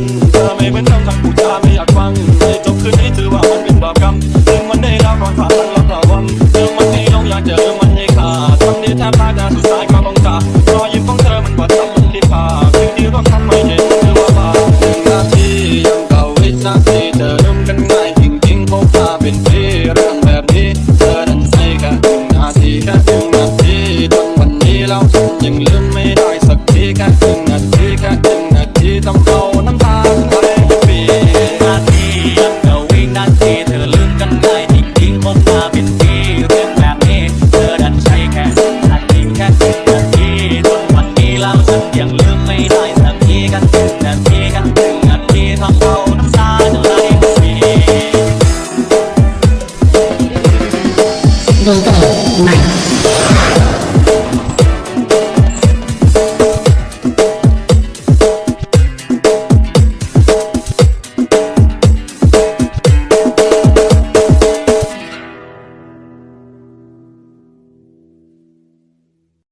ันเธอไม่เป็นธรรคำคำพูดจาไม่อยากฟังในจบคืนนี้ถือว่ามันเป็นบาปกรรมถึงวันได้รับผ่ามฝันรับระวังถึงวันที่ลงอยากเจอมันให้ขาดวันนี้แทบตายแต่สุดท้ายก็ต้องจากรอยยิ้มของเธอมันกว่าทำมันลิบปากสิ่ที่ต้องทำไม่เห็น ยังลืมไม่ได้สักทีกันถึงนาทีกันถึงนาทีทำเราน้ำตาจะไหลสีดูต่ไหน